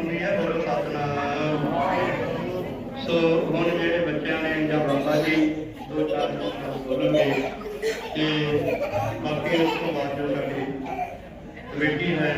ਹੁੰਦੀ ਹੈ ਬੋਲੋ ਸਤਨਾਮ। ਸੋ ਹੁਣ ਜਿਹੜੇ ਬੱਚਿਆਂ ਨੇ ਜਾਂ ਬਾਬਾ ਜੀ ਦੋ ਚਾਰ ਬੋਲਣਗੇ ਤੇ ਬਾਕੀ ਉਸ ਤੋਂ ਬਾਅਦ ਜੋ ਸਾਡੀ ਕਮੇਟੀ ਹੈ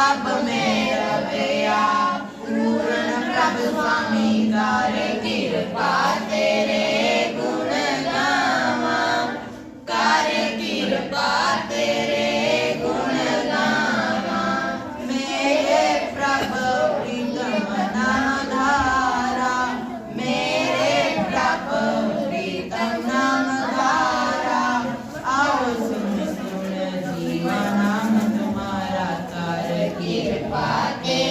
acaba. 我爹。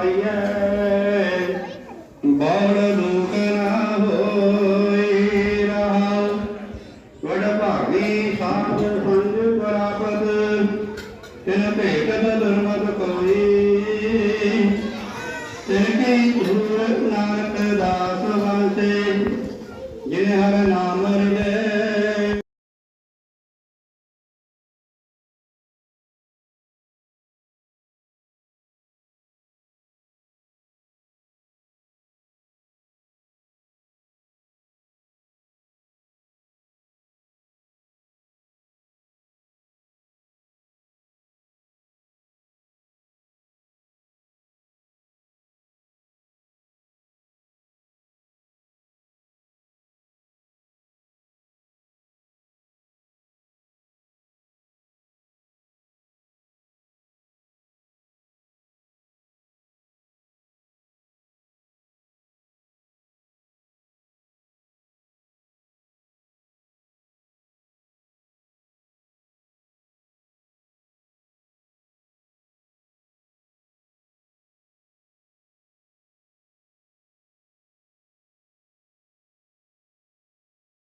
ਪਾਈਐ। ਬੜ ਲੋਕ ਨਾ ਹੋਏ ਰਹਾਉ ਵਡ ਭਾਗੀ ਸਾਧ ਸੰਗ ਬਰਾਬਰ ਤਿਨ ਭੇਟਤ ਦੁਰਮਤ ਕੋਈ। ਤਿਨ ਕੀ ਗੁਰੂ ਨਾਨਕ ਦਾਸ ਵੰਸੇ ਜਿਨ ਹਰ ਨਾਮ